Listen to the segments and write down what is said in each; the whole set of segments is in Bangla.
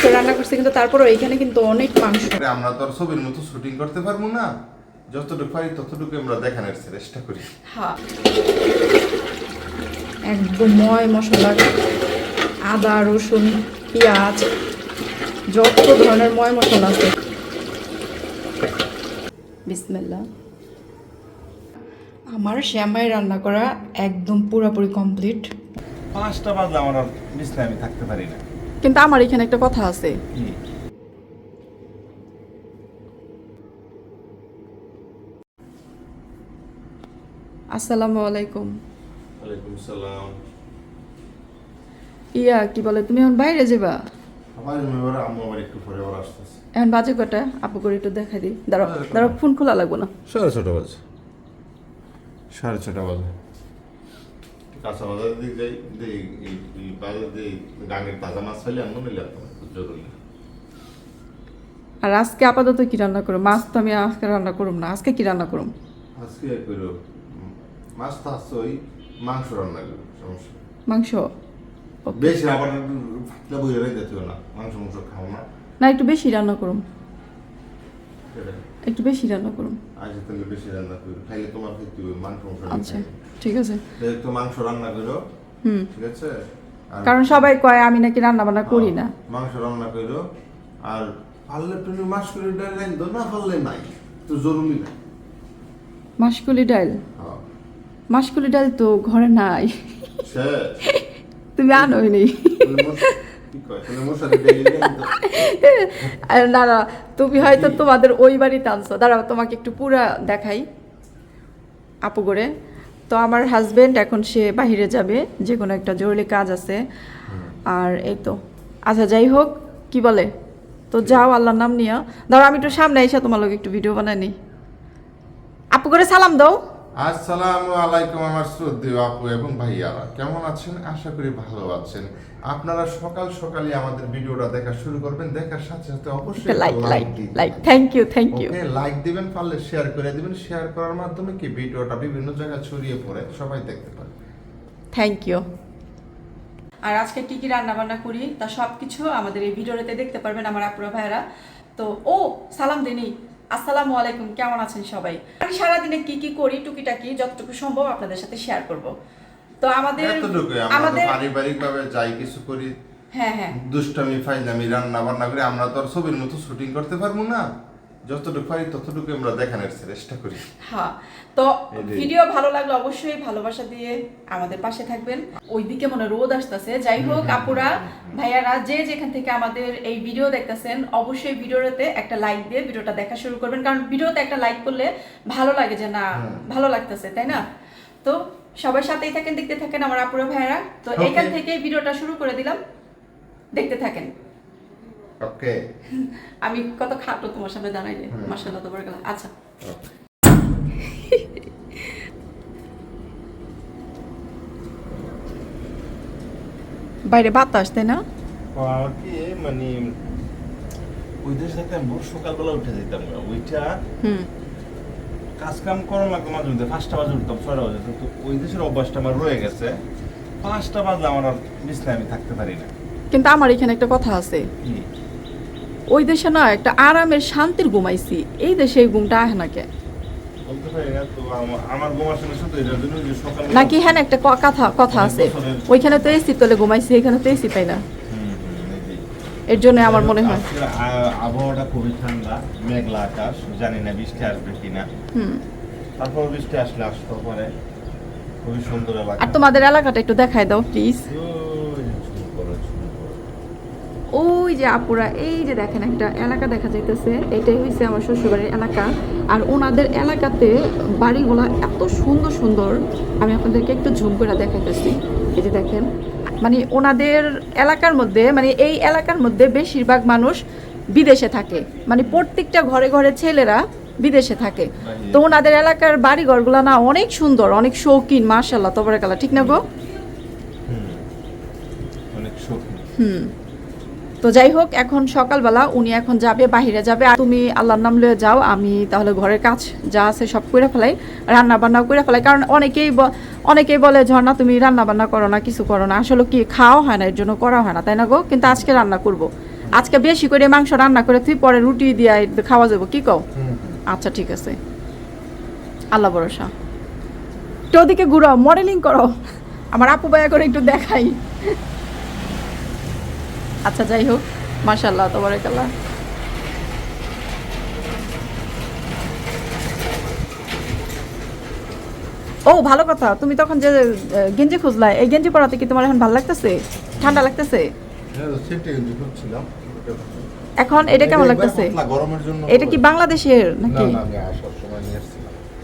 করে রান্না করছে কিন্তু তারপরেও এখানে কিন্তু অনেক মাংস। আরে আমরা তো আর ছবির মতো শুটিং করতে পারব না। যতটুকু পারি ততটুকু আমরা দেখানোর চেষ্টা করি। হ্যাঁ। একদম ময় মশলা আদা রসুন পেঁয়াজ যত ধরনের ময় মশলা আছে। বিসমিল্লা আমার শ্যামাই রান্না করা একদম পুরোপুরি কমপ্লিট পাঁচটা বাজলে আমার আমি থাকতে পারি না। কিন্তু আমার এখানে একটা কথা আছে। আসসালামু আলাইকুম। ওয়ালাইকুম সালাম। ইয়া কি বলে তুমি এখন বাইরে যাবা? আমার মেয়ের আম্মু আবার একটু পরে আবার আসতেছে। এখন বাজে কটা? আপু করে একটু দেখাই দিই। দাঁড়াও দাঁড়াও ফোন খোলা লাগবো না। সাড়ে ছটা বাজে। সাড়ে ছটা বাজে। কাঁচা বাজার দিক যাই এই- বাজার দিয়ে গাঙের তাজা মাছ ফেলে আনব নিলে জরুরি আর আজকে আপাতত কি রান্না করো মাছ তো আমি আজকে রান্না করুম না। আজকে কি রান্না করুম আজকে করো মাছ তো আসছে ওই মাংস রান্না করো সমস্যা মাংস? বেশি আবার ফাটলা বইয়ে রেখে না মাংস মাংস খাও না। না একটু বেশি রান্না করুম একটু বেশি রান্না করুন। আজ তাহলে বেশি রান্না করো খাইলে তোমার হবে মাংস আচ্ছা ঠিক আছে। একটু মাংস রান্না করো। হুম। ঠিক আছে? কারণ সবাই কয় আমি নাকি রান্না বান্না করি না। মাংস রান্না করো। আর পারলে তুমি মাছ করে ডাল দো না পারলে নাই। তো জরুরি না মাসকুলি ডাল? হ্যাঁ। মাসকুলি ডাল তো ঘরে নাই। তুমি আনোই নেই না না তুমি হয়তো তোমাদের ওই বাড়িতে আনছো। দাঁড়াও তোমাকে একটু পুরা দেখাই আপু করে। তো আমার হাজবেন্ড এখন সে বাইরে যাবে যে কোনো একটা জরুরি কাজ আছে। আর এই তো। আচ্ছা যাই হোক কি বলে? তো যাও আল্লাহর নাম নিয়ে ধরো আমি একটু সামনে এসে তোমার লোক একটু ভিডিও বানাই নি। আপু করে সালাম দাও। আসসালামু আলাইকুম আমার শ্রদ্ধেয় আপু এবং ভাইয়ারা। কেমন আছেন? আশা করি ভালো আছেন। আপনারা সকাল সকালে আমাদের ভিডিওটা দেখা শুরু করবেন। দেখার সাথে সাথে অবশ্যই like like like thank you thank you like দিবেন পারলে শেয়ার করে দিবেন। শেয়ার করার মাধ্যমে কি ভিডিওটা বিভিন্ন জায়গায় ছড়িয়ে পড়ে সবাই দেখতে পারে। থ্যাংক ইউ আর আজকে কি কি রান্না বান্না করি তা সব কিছু আমাদের এই ভিডিওতে দেখতে পারবেন আমার আপুরা ভাইরা তো ও সালাম দিনি। আসসালামু আলাইকুম কেমন আছেন সবাই? আমি সারাদিনে কি কি করি টুকিটাকি যতটুকু সম্ভব আপনাদের সাথে শেয়ার করব। তো আমাদের আমাদের পারিবারিক ভাবে যাই কিছু করি। হ্যাঁ হ্যাঁ। দুষ্টামি ফাইলামি রান্না বান্না করে আমরা তো আর ছবির মতো শুটিং করতে পারব না। যতটুকু পারি ততটুকু আমরা দেখানোর চেষ্টা করি। হ্যাঁ তো ভিডিও ভালো লাগলে অবশ্যই ভালোবাসা দিয়ে আমাদের পাশে থাকবেন। ওইদিকে মনে রোদ আসতেছে। যাই হোক আপুরা ভাইয়ারা যে যেখান থেকে আমাদের এই ভিডিও দেখতেছেন অবশ্যই ভিডিওতে একটা লাইক দিয়ে ভিডিওটা দেখা শুরু করবেন। কারণ ভিডিওতে একটা লাইক করলে ভালো লাগে যে না ভালো লাগতেছে তাই না? তো সবার সাথেই থাকেন দেখতে থাকেন আমার আপুরা ভাইয়ারা। তো এখান থেকে ভিডিওটা শুরু করে দিলাম। দেখতে থাকেন। ওকে আমি কত খাটো তোমার সামনে দাঁড়াইলে হুম। মাসাল্লাহ তোমার আচ্ছা। বাইরে বাতাস তাই না? কি মানে ওই দেশ থেকে ভোর সকালবেলা উঠে যেতাম না। ওইটা হুম। কাজ কাম করার লাগতো মাঝে মধ্যে পাঁচটা বাজে উঠতাম ছয়টা বাজে। তো ওই দেশের অভ্যাসটা আমার রয়ে গেছে। পাঁচটা বাজলে আমার আর বিছনায় আমি থাকতে পারি না। কিন্তু আমার এখানে একটা কথা আছে। ওই দেশে না একটা আরামের শান্তির ঘুমাইছি এই দেশে এই ঘুমটা আহে না কে নাকি হ্যাঁ একটা কথা কথা আছে। ওইখানে তো এসি তোলে ঘুমাইছি এখানে তো এসি পাই না। এর জন্য আমার মনে হয়। আবহাওয়াটা খুবই ঠান্ডা মেঘলা আকাশ জানি না বৃষ্টি আসবে কিনা। তারপর বৃষ্টি আসলে আসতে পারে। খুবই সুন্দর এলাকা। আর তোমাদের এলাকাটা একটু দেখায় দাও প্লিজ ওই শুরু করো, শুরু করো। ওই যে আপুরা এই যে দেখেন একটা এলাকা দেখা যাইতেছে এটাই হয়েছে আমার শ্বশুরবাড়ির এলাকা। আর ওনাদের এলাকাতে বাড়িগুলো এত সুন্দর সুন্দর আমি আপনাদেরকে একটু ঝুম করে দেখাইতেছি। এই যে দেখেন মানে ওনাদের এলাকার মধ্যে মানে এই এলাকার মধ্যে বেশিরভাগ মানুষ বিদেশে থাকে। মানে প্রত্যেকটা ঘরে ঘরে ছেলেরা বিদেশে থাকে। তো ওনাদের এলাকার বাড়ি ঘরগুলো না অনেক সুন্দর অনেক শৌখিন মার্শাল্লাহ কালা ঠিক না গো? অনেক হুম। তো যাই হোক এখন সকালবেলা উনি এখন যাবে বাহিরে যাবে। আর তুমি আল্লাহর নাম লয়ে যাও আমি তাহলে ঘরের কাজ যা আছে সব করে ফেলাই রান্না বান্নাও করে ফেলাই। কারণ অনেকেই অনেকেই বলে ঝর্ণা তুমি রান্না বান্না করো না কিছু করো না। আসলে কি খাওয়া হয় না এর জন্য করা হয় না তাই না গো? কিন্তু আজকে রান্না করব। আজকে বেশি করে মাংস রান্না করে তুই পরে রুটি দিয়ে খাওয়া যাব কি কও? আচ্ছা ঠিক আছে। আল্লাহ ভরসা। তো ওদিকে ঘুরো মডেলিং করো। আমার আপু ভাইয়া করে একটু দেখাই। আচ্ছা যাই হোক মাশাল্লাহ তবরেকাল্লাহ। ও ভালো কথা তুমি তখন যে গেঞ্জি খুঁজলা এই গেঞ্জি পরাতে কি তোমার এখন ভালো লাগতেছে? ঠান্ডা লাগতেছে? এখন এটা কেমন লাগতেছে? এটা কি বাংলাদেশের নাকি?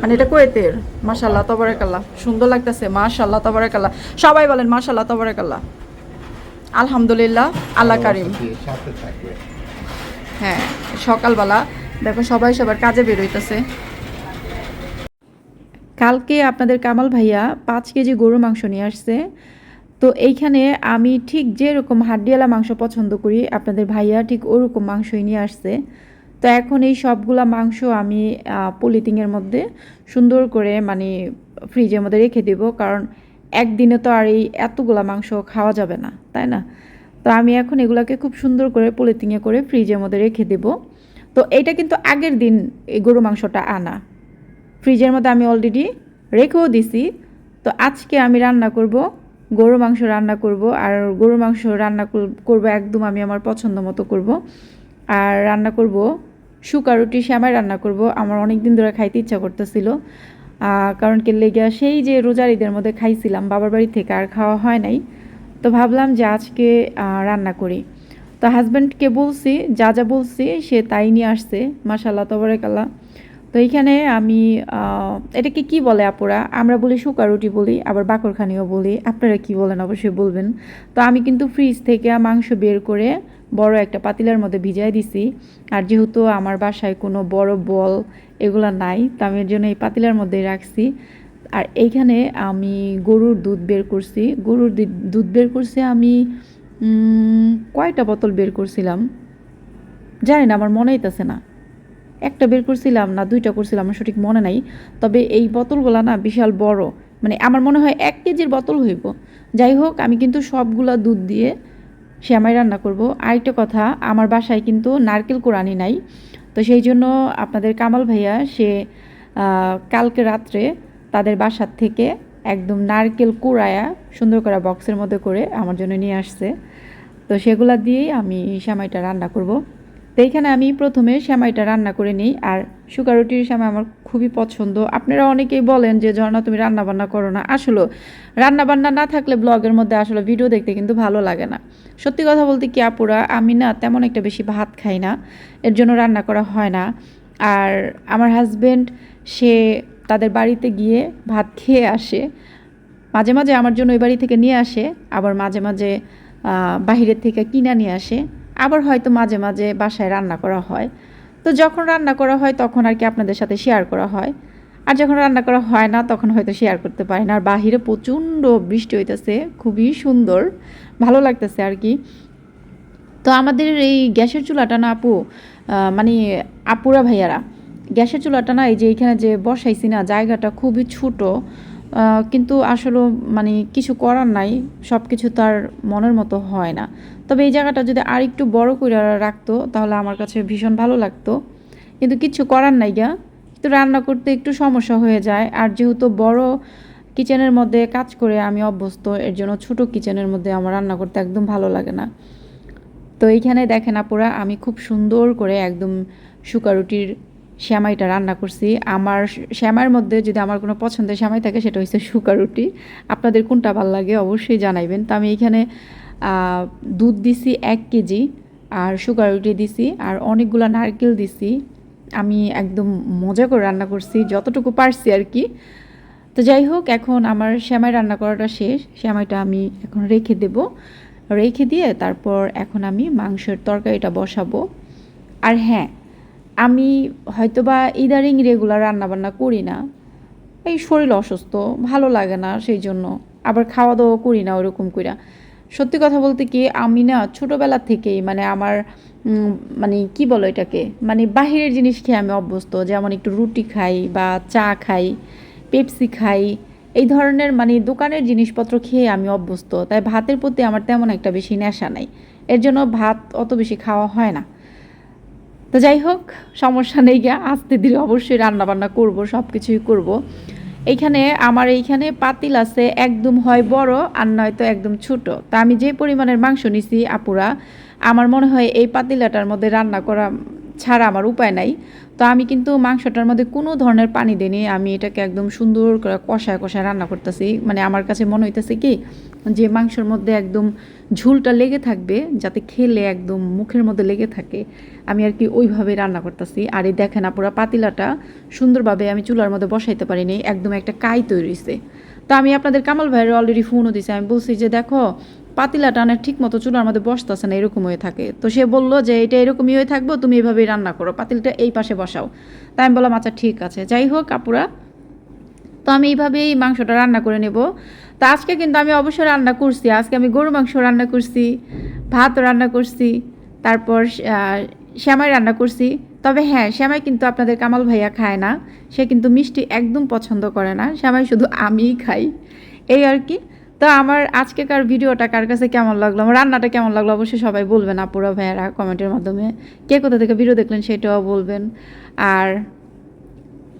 মানে এটা কোয়েতের? মাশাল্লাহ তবরাকাল্লাহ সুন্দর লাগতেছে মাশাল্লাহ তবরাকাল্লাহ। সবাই বলেন মাশাল্লাহ তবরাকাল্লাহ। আলহামদুলিল্লাহ আল্লাহ কারিম। হ্যাঁ সকালবেলা দেখো সবাই সবার কাজে বের হইতেছে। কালকে আপনাদের কামাল ভাইয়া পাঁচ কেজি গরু মাংস নিয়ে আসছে। তো এইখানে আমি ঠিক যেরকম হাড্ডিয়ালা মাংস পছন্দ করি আপনাদের ভাইয়া ঠিক ওরকম মাংসই নিয়ে আসছে। তো এখন এই সবগুলা মাংস আমি পলিথিনের মধ্যে সুন্দর করে মানে ফ্রিজের মধ্যে রেখে দেব। কারণ একদিনে তো আর এই এতগুলা মাংস খাওয়া যাবে না, তাই না? তো আমি এখন এগুলাকে খুব সুন্দর করে পলিথিনে করে ফ্রিজের মধ্যে রেখে দেব। তো এটা কিন্তু আগের দিন এই গরু মাংসটা আনা। ফ্রিজের মধ্যে আমি অলরেডি রেখেও দিছি। তো আজকে আমি রান্না করব, গরু মাংস রান্না করব, আর গরু মাংস রান্না কর- করব একদম আমি আমার পছন্দ মতো করব। আর রান্না করব শুকা রুটি শ্যামাই রান্না করব। আমার অনেক দিন ধরে খাইতে ইচ্ছা করতেছিল। কারণ কি লেগে সেই যে রোজার ঈদের মধ্যে খাইছিলাম, বাবার বাড়ি থেকে আর খাওয়া হয় নাই। তো ভাবলাম যে আজকে রান্না করি। তো হাজব্যান্ডকে বলছি, যা যা বলছি সে তাই নিয়ে আসছে মাসাল্লাহ তবরেকাল্লাহ। তো এইখানে আমি এটাকে কি বলে আপুরা? আমরা বলি শুকা রুটি বলি, আবার বাকরখানিও বলি। আপনারা কি বলেন? অবশ্যই বলবেন। তো আমি কিন্তু ফ্রিজ থেকে মাংস বের করে বড় একটা পাতিলার মধ্যে ভিজাই দিছি। আর যেহেতু আমার বাসায় কোনো বড় বল এগুলো নাই, তো আমি এর জন্য এই পাতিলার মধ্যেই রাখছি। আর এইখানে আমি গরুর দুধ বের করছি। গরুর দুধ বের করছি আমি কয়টা বোতল বের করছিলাম? জানি না, আমার মনেই আছে না। একটা বের করছিলাম না, দুইটা করছিলাম, আমার সঠিক মনে নাই। তবে এই বোতলগুলা না বিশাল বড়। মানে আমার মনে হয় এক কেজির বোতল হইব। যাই হোক, আমি কিন্তু সবগুলা দুধ দিয়ে শ্যামাই রান্না করব। আরেকটা কথা, আমার বাসায় কিন্তু নারকেল কোরআনি নাই। তো সেই জন্য আপনাদের কামাল ভাইয়া, সে কালকে রাত্রে তাদের বাসার থেকে একদম নারকেল কুড়ায়া সুন্দর করে বক্সের মধ্যে করে আমার জন্য নিয়ে আসছে। তো সেগুলা দিয়েই আমি সামাইটা রান্না করব। তো এইখানে আমি প্রথমে শ্যামাইটা রান্না করে নিই, আর শুকা রুটির শ্যামাই আমার খুবই পছন্দ। আপনারা অনেকেই বলেন যে ঝর্ণা তুমি রান্না বান্না করো না। আসলে রান্না বান্না না থাকলে ব্লগের মধ্যে আসলে ভিডিও দেখতে কিন্তু ভালো লাগে না। সত্যি কথা বলতে কি, আপুরা, আমি না তেমন একটা বেশি ভাত খাই না, এর জন্য রান্না করা হয় না। আর আমার হাজব্যান্ড সে তাদের বাড়িতে গিয়ে ভাত খেয়ে আসে। মাঝে মাঝে আমার জন্য ওই বাড়ি থেকে নিয়ে আসে, আবার মাঝে মাঝে বাহিরের থেকে কিনা নিয়ে আসে। আবার হয়তো মাঝে মাঝে বাসায় রান্না করা হয়। তো যখন রান্না করা হয়, তখন আর কি আপনাদের সাথে শেয়ার করা হয়। আর যখন রান্না করা হয় না, তখন হয়তো শেয়ার করতে পারি না আর বাহিরে প্রচণ্ড বৃষ্টি হইতেছে, খুবই সুন্দর, ভালো লাগতেছে আর কি। তো আমাদের এই গ্যাসের চুলাটা না আপু মানে আপুরা ভাইয়ারা, গ্যাসের চুলাটা না এই যে এখানে যে বসাইছি না, জায়গাটা খুবই ছোট। কিন্তু আসলে মানে কিছু করার নাই সব কিছু তার মনের মতো হয় না। তবে এই জায়গাটা যদি আর একটু বড় করে রাখতো, তাহলে আমার কাছে ভীষণ ভালো লাগতো। কিন্তু কিছু করার নাই গা। কিন্তু রান্না করতে একটু সমস্যা হয়ে যায়। আর যেহেতু বড় কিচেনের মধ্যে কাজ করে আমি অভ্যস্ত, এর জন্য ছোট কিচেনের মধ্যে আমার রান্না করতে একদম ভালো লাগে না। তো এইখানে দেখেন আপুরা, আমি খুব সুন্দর করে একদম শুকা রুটির শ্যামাইটা রান্না করছি। আমার শ্যামাইয়ের মধ্যে যদি আমার কোনো পছন্দের শ্যামাই থাকে, সেটা হচ্ছে শুকা রুটি। আপনাদের কোনটা ভালো লাগে অবশ্যই জানাইবেন। তো আমি এখানে দুধ দিছি এক কেজি, আর শুকা রুটি দিছি, আর অনেকগুলো নারকেল দিছি। আমি একদম মজা করে রান্না করছি, যতটুকু পারছি আর কি তো যাই হোক, এখন আমার শ্যামাই রান্না করাটা শেষ। শ্যামাইটা আমি এখন রেখে দেব। রেখে দিয়ে তারপর এখন আমি মাংসের তরকারিটা বসাবো। আর হ্যাঁ আমি হয়তোবা ইদারিং রেগুলার রান্নাবান্না করি না, এই শরীর অসুস্থ, ভালো লাগে না সেই জন্য, আবার খাওয়া দাওয়া করি না ওরকম কইরা। সত্যি কথা বলতে কি, আমি না ছোটোবেলা থেকেই মানে আমার মানে কি বলো এটাকে মানে বাহিরের জিনিস খেয়ে আমি অভ্যস্ত, যেমন একটু রুটি খাই বা চা খাই, পেপসি খাই, এই ধরনের মানে দোকানের জিনিসপত্র খেয়ে আমি অভ্যস্ত, তাই ভাতের প্রতি আমার তেমন একটা বেশি নেশা নাই। এর জন্য ভাত অত বেশি খাওয়া হয় না। তো যাই হোক, সমস্যা নেই গিয়া। আস্তে ধীরে অবশ্যই রান্নাবান্না করব সব কিছুই করব। এইখানে, আমার এইখানে পাতিল আছে, একদম হয় বড় আর নয়তো একদম ছোট। তা আমি যে পরিমাণের মাংস নিছি আপুরা, আমার মনে হয় এই পাতিলাটার মধ্যে রান্না করা ছাড়া আমার উপায় নাই। তো আমি কিন্তু মাংসটার মধ্যে কোনো ধরনের পানি দিইনি আমি এটাকে একদম সুন্দর করে কষায় কষায় রান্না করতেছি। মানে আমার কাছে মনে হইতেছে কি, যে মাংসের মধ্যে একদম ঝুলটা লেগে থাকবে, যাতে খেলে একদম মুখের মধ্যে লেগে থাকে, আমি আর কি ওইভাবে রান্না করতেছি। আর এই দেখেন আপুরা, পাতিলাটা সুন্দরভাবে আমি চুলার মধ্যে বসাইতে পারিনি, একদম একটা কাই তৈরি হয়েছে তো আমি আপনাদের কামাল ভাইয়ের অলরেডি ফোনও দিছি, আমি বলছি যে দেখো পাতিলাটা না ঠিক মতো চুলার মধ্যে বসতেছে না, এরকম হয়ে থাকে। তো সে বলল যে, এটা এরকমই হয়ে থাকব, তুমি এভাবেই রান্না করো, পাতিলটা এই পাশে বসাও। তাই আমি বললাম আচ্ছা ঠিক আছে। যাই হোক, আপুরা, তো আমি এইভাবেই মাংসটা রান্না করে নেব। তো আজকে কিন্তু আমি অবশ্যই রান্না করছি, আজকে আমি গরু মাংস রান্না করছি, ভাত রান্না করছি, তারপর শ্যামাই রান্না করছি। তবে হ্যাঁ শ্যামাই কিন্তু আপনাদের কামাল ভাইয়া খায় না, সে কিন্তু মিষ্টি একদম পছন্দ করে না শ্যামাই শুধু আমিই খাই। এই আর কি। তো আমার আজকেকার ভিডিওটা কার কাছে কেমন লাগল? আমার রান্নাটা কেমন লাগল? অবশ্যই সবাই বলবেন আপুরা ভাইয়ারা কমেন্টের মাধ্যমে। কে কোথা থেকে ভিডিও দেখলেন সেটাও বলবেন। আর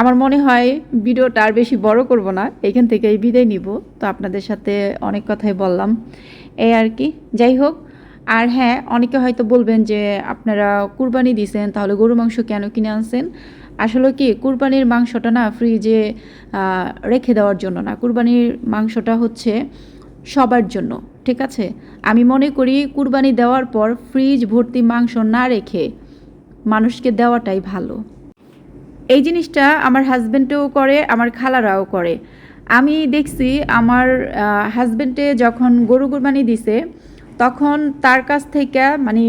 আমার মনে হয় ভিডিওটা আর বেশি বড় করব না, এখান থেকে এই বিদায় নিব। তো আপনাদের সাথে অনেক কথাই বললাম। এই আর কি। যাই হোক, আর হ্যাঁ অনেকে হয়তো বলবেন যে আপনারা কুরবানি দিছেন, তাহলে গরু মাংস কেন কিনে আনছেন? আসলে কি, কুরবানির মাংসটা না ফ্রিজে রেখে দেওয়ার জন্য না। কুরবানির মাংসটা হচ্ছে সবার জন্য, ঠিক আছে? আমি মনে করি কুরবানি দেওয়ার পর ফ্রিজ ভর্তি মাংস না রেখে মানুষকে দেওয়াটাই ভালো। এই জিনিসটা আমার হাজব্যান্ডও করে, আমার খালারাও করে। আমি দেখছি আমার হাজব্যান্ডে যখন গরু কুরবানি দিছে, তখন তার কাছ থেকে মানে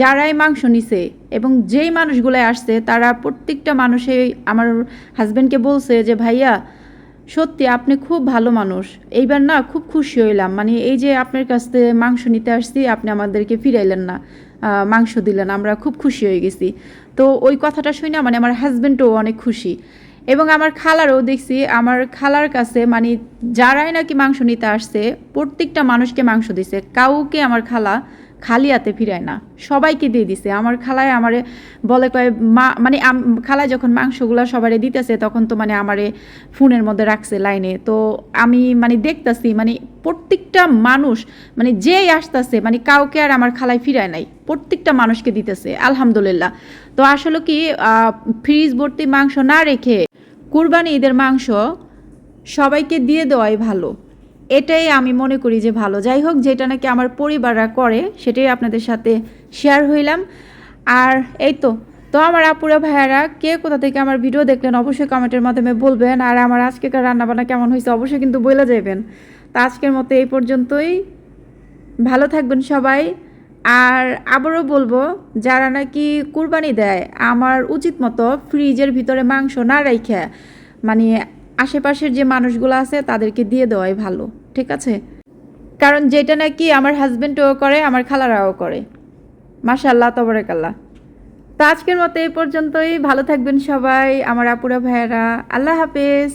যারাই মাংস নিছে এবং যেই মানুষগুলো আসছে, তারা প্রত্যেকটা মানুষই আমার হাজব্যান্ডকে বলছে যে, ভাইয়া, সত্যি আপনি খুব ভালো মানুষ। এইবার না খুব খুশি হইলাম। মানে এই যে আপনার কাছ থেকে মাংস নিতে আসছি, আপনি আমাদেরকে ফিরাইলেন না। মাংস দিলেন, আমরা খুব খুশি হয়ে গেছি। তো ওই কথাটা শুনে মানে আমার হাজব্যান্ডও অনেক খুশি। এবং আমার খালারও দেখছি, আমার খালার কাছে মানে যারাই নাকি মাংস নিতে আসছে, প্রত্যেকটা মানুষকে মাংস দিছে। কাউকে আমার খালা খালি হাতে ফিরায় না। সবাইকে দিয়ে দিছে। আমার খালায় আমারে বলে কয়, মা মানে খালায় যখন মাংসগুলো সবারে দিতেছে তখন তো মানে আমারে ফোনের মধ্যে রাখছে লাইনে। তো আমি মানে দেখতাছি মানে প্রত্যেকটা মানুষ মানে যেই আসতেছে মানে কাউকে আর আমার খালায় ফিরায় নাই। প্রত্যেকটা মানুষকে দিতেছে, আলহামদুলিল্লাহ। তো আসলে কি ফ্রিজ ভর্তি মাংস না রেখে কুরবানি ঈদের মাংস সবাইকে দিয়ে দেওয়াই ভালো। এটাই আমি মনে করি যে ভালো। যাই হোক, যেটা নাকি আমার পরিবাররা করে, সেটাই আপনাদের সাথে শেয়ার হইলাম। আর এই তো তো আমার আপুরা ভাইয়ারা, কে কোথা থেকে আমার ভিডিও দেখলেন, অবশ্যই কমেন্টের মাধ্যমে বলবেন। আর আমার আজকেকার রান্নাবান্না কেমন হয়েছে, অবশ্যই কিন্তু বলে যাবেন তো আজকের মতো এই পর্যন্তই। ভালো থাকবেন সবাই। আর আবারও বলব, যারা নাকি কুরবানি দেয়, আমার উচিত মতো ফ্রিজের ভিতরে মাংস না রেখে মানে আশেপাশের যে মানুষগুলো আছে তাদেরকে দিয়ে দেওয়াই ভালো, ঠিক আছে? কারণ যেটা নাকি আমার হাজব্যান্ডও করে, আমার খালারাও করে। মাশাল্লাহ তবরেকাল্লাহ। তো আজকের মতো এই পর্যন্তই। ভালো থাকবেন সবাই, আমার আপুরা, ভাইয়েরা। আল্লাহ হাফেজ।